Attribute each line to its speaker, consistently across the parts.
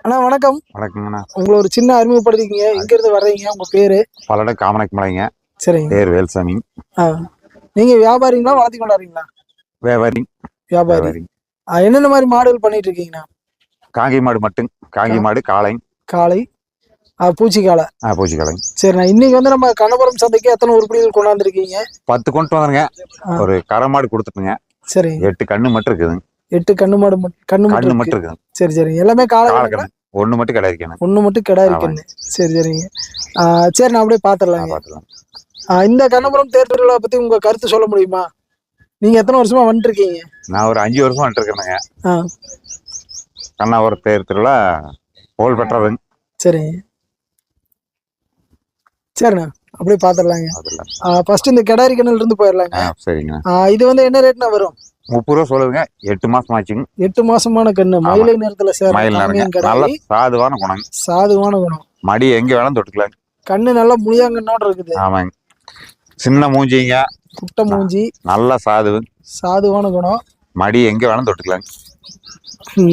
Speaker 1: அண்ணா வணக்கம்.
Speaker 2: வணக்கங்கண்ணா.
Speaker 1: உங்களை ஒரு சின்ன அறிமுகப்படுத்திக்கங்க. எங்க இருந்து வர்றீங்க. உங்க பேரு?
Speaker 2: பல்லட காமனக்கு மலைங்க
Speaker 1: சரிங்க.
Speaker 2: பேர் வேல்சாமி.
Speaker 1: நீங்க வியாபாரிங்களா வளர்த்தி கொண்டாடுறீங்களா
Speaker 2: வியாபாரி.
Speaker 1: வியாபாரி. என்னென்ன மாதிரி மாடுகள் பண்ணிட்டு இருக்கீங்கண்ணா?
Speaker 2: காங்கி மாடு மட்டும். காங்கி மாடு காளை.
Speaker 1: காளை. ஆ, பூச்சி காளை
Speaker 2: ஆ, பூச்சி காளை
Speaker 1: சரிண்ணா இன்னைக்கு வந்து நம்ம கண்ணபுரம் சந்தைக்கு எத்தனை உருப்படிகள் கொண்டாந்துருக்கீங்க?
Speaker 2: பத்து கொண்டு வந்துருங்க. ஒரு கரை மாடு கொடுத்துட்டுங்க.
Speaker 1: சரி
Speaker 2: எட்டு கண்ணு மட்டும் இருக்குதுங்க.
Speaker 1: எட்டு கண்ணு மாடு கண்ணு
Speaker 2: கண்ணு
Speaker 1: மட்டும்
Speaker 2: மட்டும்
Speaker 1: இருக்கு.
Speaker 2: இருக்குதுங்க.
Speaker 1: சரி சரி. எல்லாமே
Speaker 2: கண்ணு. ஒண்ணு மட்டும் கடை இருக்கணும்
Speaker 1: ஒண்ணு மட்டும் கிடா சரி சரிங்க. சரி நான் அப்படியே பாத்துடலாங்க
Speaker 2: பார்த்துக்கலாம்
Speaker 1: ஆ, இந்த கண்ணபுரம் தேர் திருவிழா பத்தி உங்க கருத்து சொல்ல முடியுமா? நீங்க எத்தனை வருஷமா வந்துட்டு இருக்கீங்க
Speaker 2: நான் ஒரு அஞ்சு வருஷம் வந்துருக்கேனுங்க.
Speaker 1: ஆ.
Speaker 2: கண்ணாவரம் தேர் திருவிழா புகழ் பெற்றதுங்க
Speaker 1: சரிங்க சரிண்ணா அப்படியே பாத்துடலாங்க ஃபர்ஸ்ட் இந்த கிடாரி கிணல் இருந்து போயிடலாங்க
Speaker 2: ஆ,
Speaker 1: இது வந்து என்ன ரேட்னா வரும்?
Speaker 2: முப்பது ரூபா சொல்லுதுங்க. எட்டு மாசம் ஆச்சுங்க.
Speaker 1: எட்டு மாசமான கண்ணு. மயிலை நேரத்துல சேர
Speaker 2: நல்ல சாதுவான குணங்க.
Speaker 1: சாதுவான குணம்.
Speaker 2: மடி எங்க வேணாலும் தொட்டுக்கலாம்
Speaker 1: கண்ணு நல்லா முழியாங்கன்னோட இருக்குது.
Speaker 2: ஆமாங்க. சின்ன மூஞ்சிங்க.
Speaker 1: குட்டை மூஞ்சி.
Speaker 2: நல்ல சாது.
Speaker 1: சாதுவான குணம்.
Speaker 2: மடி எங்க வேணாலும் தொட்டுக்கலாம்.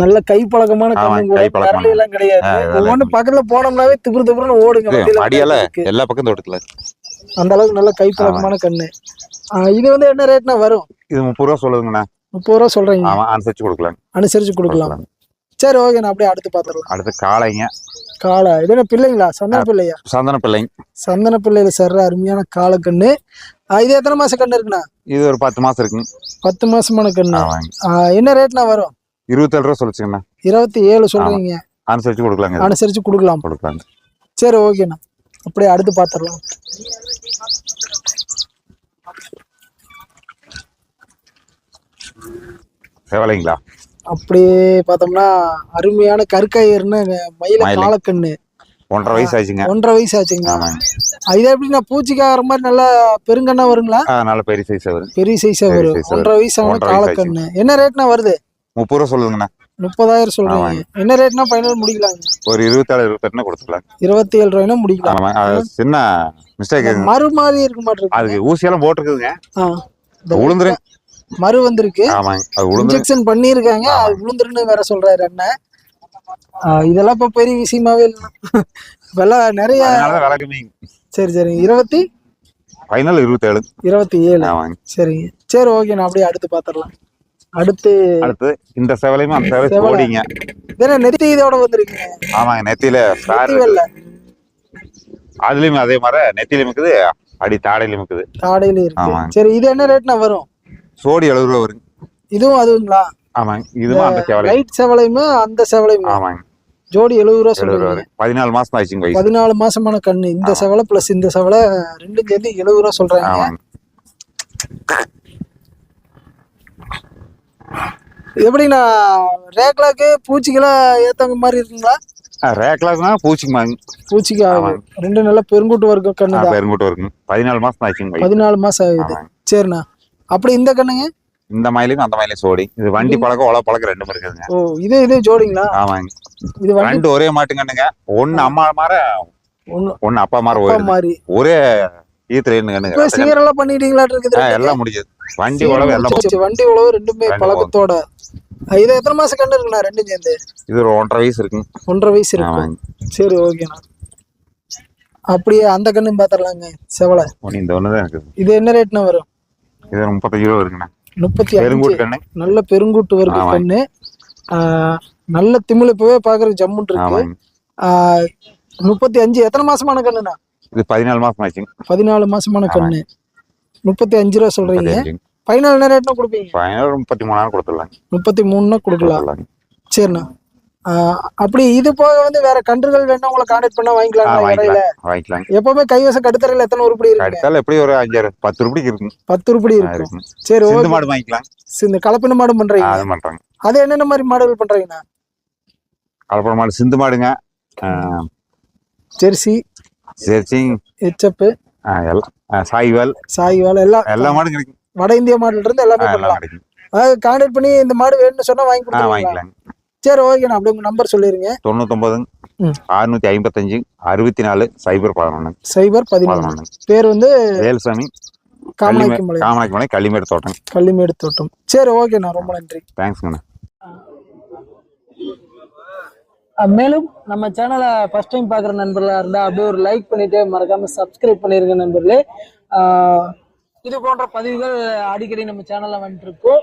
Speaker 1: நல்ல கை பழக்கமான
Speaker 2: கை
Speaker 1: எல்லாம் கிடையாது. ஒவ்வொன்னு பக்கத்துல போனோம்னாவே திபுரு திபுருன்னு ஓடுங்க
Speaker 2: மடியால. எல்லா பக்கம் தொட்டுக்கலாம்.
Speaker 1: அந்த அளவுக்கு நல்ல கை பழக்கமான கண்ணு. இது வந்து என்ன ரேட்னா வரும்?
Speaker 2: இது முப்பது ரூபா சொல்லுதுங்கண்ணா.
Speaker 1: முப்பது ரூபா சொல்றீங்க.
Speaker 2: அனுசரிச்சு கொடுக்கலாம்.
Speaker 1: அனுசரிச்சு கொடுக்கலாம். சரி ஓகே நான் அப்படியே அடுத்து பாத்துடலாம்
Speaker 2: அடுத்து காளைங்க.
Speaker 1: காளை. இது என்ன பிள்ளைங்களா? சந்தன பிள்ளையா?
Speaker 2: சந்தன பிள்ளைங்க
Speaker 1: சந்தன பிள்ளையில சர்ற அருமையான காளக்கண்ணு ஆ, இது எத்தனை மாசம் கண்ணு இருக்குண்ணா?
Speaker 2: இது ஒரு பத்து மாசம் இருக்குங்க.
Speaker 1: பத்து மாசமான கண்ணு. என்ன ரேட்னா வரும்?
Speaker 2: இருபத்தேழு ரூபா சொல்லிச்சுங்கண்ணா.
Speaker 1: இருபத்தி ஏழு சொல்றீங்க
Speaker 2: அனுசரிச்சு கொடுக்கலாங்க.
Speaker 1: அனுசரிச்சு கொடுக்கலாம்.
Speaker 2: கொடுக்கலாங்க.
Speaker 1: சரி ஓகேண்ணா. அப்படியே அடுத்து பாத்துடலாம்.
Speaker 2: செவலைங்களா
Speaker 1: அப்படியே பார்த்தோம்னா அருமையான கற்காயர்னு மயில. காளக்கண்ணு
Speaker 2: ஒன்றரை வயசு ஆச்சுங்க
Speaker 1: ஒன்றரை வயசு ஆச்சுங்க இது எப்படின்னா பூச்சிக்காகிற மாதிரி நல்லா பெருங்கண்ணா வருங்களா?
Speaker 2: நல்ல பெரிய சைஸ் வரும்.
Speaker 1: பெரிய சைஸா வரும். ஒன்றரை வயசு ஆன காளக்கண்ணு என்ன ரேட்னா வருது?
Speaker 2: முப்பது ரூபா சொல்லுதுங்கண்ணா
Speaker 1: முப்பதாயிரம் சொல்றீங்க. என்ன ரேட்னா ஃபைனல் முடிக்கலாங்க?
Speaker 2: ஒரு இருபத்தேழு இருபத்தெட்டுனா கொடுத்துக்கலாம்
Speaker 1: இருபத்தி ஏழு ரூபாய்னா முடிக்கலாம்.
Speaker 2: சின்ன மிஸ்டேக்
Speaker 1: மறு மாதிரி இருக்க மாட்டிருக்கு
Speaker 2: அதுக்கு ஊசியெல்லாம் போட்டிருக்குதுங்க.
Speaker 1: ஆ. மறு வந்திருக்கு. இன்ஜெக்ஷன் பண்ணியிருக்காங்க. அது விழுந்துருன்னு வேற சொல்றாரு அண்ணன் இதெல்லாம் இப்ப பெரிய விஷயமாவே இல்லை. இப்பெல்லாம் நிறைய சரி சரி. இருபத்தி?
Speaker 2: ஃபைனல்
Speaker 1: இருபத்தி ஏழு
Speaker 2: ஆமாங்க.
Speaker 1: சரிங்க. சரி ஓகே. நான் அப்படியே அடுத்து பாத்திரலாம் அடுத்து
Speaker 2: அடுத்து இந்த செவலையும் அந்த செவலை. கோடிங்க
Speaker 1: இதென்ன நெத்தி இதோட வந்திருக்கீங்க
Speaker 2: ஆமாங்க நெத்தியில அதுலயும் அதே மாதிரி நெத்தியிலும் இருக்குது அடி தாடையிலும் இருக்குது
Speaker 1: தாடையில இருக்கு. சரி இது என்ன ரேட்னா வரும்?
Speaker 2: சோடி ரூபா வருங்க
Speaker 1: இதுவும் அதுங்களா?
Speaker 2: ஆமாங்க. இதுவும் அந்த செவலை.
Speaker 1: லைட் செவலையுமே அந்த செவலையுமே?
Speaker 2: ஆமாங்க.
Speaker 1: ஜோடி எழுபது ரூபா சொல்றீங்க.
Speaker 2: பதினாலு மாசம் வயசு.
Speaker 1: பதினாலு மாசமான கண்ணு. இந்த செவலை பிளஸ் இந்த செவலை ரெண்டும் சேர்ந்து எழுபது ரூபா சொல்றாங்க எப்படிண்ணா ரேக்லாக்கு பூச்சிக்கெல்லாம் ஏத்தவங்க மாதிரி இருக்குங்களா?
Speaker 2: ரேக்லாக்குனா பூச்சிக்குமாங்க
Speaker 1: பூச்சிக்கு ஆகுது. ரெண்டு நல்லா பெருங்கூட்டு வர்க்க கண்ணு தான்
Speaker 2: பெருங்கூட்டம் இருக்குங்க பதினாலு மாசம் வயசு.
Speaker 1: பதினாலு மாசம் ஆகுது. சரிண்ணா. அப்படி இந்த கண்ணுங்க?
Speaker 2: இந்த மயிலையும் அந்த மயிலையும் சோடி இது வண்டி பழக்கம் உழவு பழக்கம் ரெண்டும் இருக்குதுங்க.
Speaker 1: ஓ இது இது ஜோடிங்களா?
Speaker 2: ஆமாங்க.
Speaker 1: இது
Speaker 2: ரெண்டு ஒரே மாட்டுங்கண்ணுங்க ஒண்ணு அம்மா மாற
Speaker 1: ஒண்ணு
Speaker 2: அப்பா மாற
Speaker 1: மாதிரி
Speaker 2: ஒரே
Speaker 1: இப்ப சீரெல்லாம் பண்ணிட்டீங்களா இருக்குது
Speaker 2: எல்லாம் முடிஞ்சது. வண்டி உழவு எல்லாம்
Speaker 1: வண்டி உழவு ரெண்டுமே
Speaker 2: ரெண்டு
Speaker 1: பழக்கத்தோட. இது எத்தனை மாசம் கண்ணு இருக்குண்ணா ரெண்டும் சேர்ந்து?
Speaker 2: இது ஒரு ஒன்றரை வயசு இருக்குங்க
Speaker 1: ஒன்றரை வயசு
Speaker 2: ஆமாங்க.
Speaker 1: சரி ஓகேண்ணா அப்படியே அந்த கண்ணும் பாத்திரலாங்க. செவலை.
Speaker 2: இந்த ஒண்ணுதான் இருக்குது
Speaker 1: இது என்ன ரேட்னா வரும்?
Speaker 2: இது முப்பத்தஞ்சு ரூபா இருக்குண்ணா.
Speaker 1: முப்பத்தி
Speaker 2: பெருங்கூட்டு கண்ணு.
Speaker 1: நல்ல பெருங்கூட்டு
Speaker 2: ஆமாங்க.
Speaker 1: கண்ணு. நல்ல திமிழ் இப்பவே பாக்குறது ஜம்முன் இருக்கு. முப்பத்தி அஞ்சு. எத்தனை மாசமான கண்ணுண்ணா?
Speaker 2: இது பதினாலு மாசம் ஆச்சுங்க.
Speaker 1: பதினாலு மாசமான கண்ணு. முப்பத்தி அஞ்சு ரூபா சொல்றீங்க. ஃபைனல் என்ன ரேட்னா கொடுப்பீங்க?
Speaker 2: ஒரு முப்பத்தி மூணாயிரம் கொடுத்துடலாங்க.
Speaker 1: முப்பத்தி மூணுனா கொடுக்கலாம். சரிண்ணா. அப்படி இது போக வந்து வேற கன்றுகள் வேணா உங்களை கான்டாக்ட் பண்ணா வாங்கிக்கலாம்.
Speaker 2: வாங்கிக்கலாம்.
Speaker 1: எப்பவுமே கைவச கடுத்தரையில எத்தனை உருப்படி இருக்கு?
Speaker 2: அடுத்தால எப்படி ஒரு அஞ்சாறு பத்து ரூபாய்க்கு இருக்குங்க
Speaker 1: பத்து உருப்படி
Speaker 2: இருக்குங்க
Speaker 1: சரி
Speaker 2: சிந்து
Speaker 1: ஓகே.
Speaker 2: மாடு வாங்கிக்கலாம்.
Speaker 1: இந்த கலப்பின மாடும்
Speaker 2: ஆ,
Speaker 1: பண்றீங்க
Speaker 2: அது பண்றாங்க
Speaker 1: அது என்னென்ன மாதிரி மாடுகள் பண்றீங்கண்ணா?
Speaker 2: கலப்பட மாடு சிந்து மாடுங்க.
Speaker 1: ஜெர்சி
Speaker 2: ஜெர்சிங்
Speaker 1: ஹெச்எப்
Speaker 2: எல்லாம் சாய்வால்.
Speaker 1: சாய்வால் எல்லாம்
Speaker 2: எல்லா மாடும் கிடைக்கும்
Speaker 1: வட இந்திய மாடுல இருந்து எல்லாமே பண்ணலாம். கான்டாக்ட் பண்ணி இந்த மாடு வேணும்னு சொன்னா வாங்கி
Speaker 2: வாங்கிக்கலாங்க.
Speaker 1: சரி ஓகேண்ணா அப்படியே உங்க நம்பர் சொல்லிருங்க.
Speaker 2: தொண்ணூத்தொன்பதுங்க
Speaker 1: ம்.
Speaker 2: அறுநூத்தி ஐம்பத்தஞ்சு அறுபத்தி நாலு சைபர் பதினொன்று
Speaker 1: சைபர் பதினொன்று பேர் வந்து
Speaker 2: வேல்சாமி
Speaker 1: காமநாயக்கி மலை
Speaker 2: காமநாயக்கி மலை களிமேடு தோட்டம்.
Speaker 1: கள்ளிமேடு தோட்டம். சரி ஓகேண்ணா ரொம்ப நன்றி.
Speaker 2: தேங்க்ஸ்ங்கண்ணா
Speaker 1: மேலும் நம்ம சேனலை ஃபர்ஸ்ட் டைம் பார்க்குற நண்பர்களாக இருந்தால் அப்படியே ஒரு லைக் பண்ணிட்டு மறக்காம சப்ஸ்கிரைப் பண்ணிருங்க நண்பர்களே. இது போன்ற பதிவுகள் அடிக்கடி நம்ம சேனல்ல வந்துட்டு இருக்கோம்.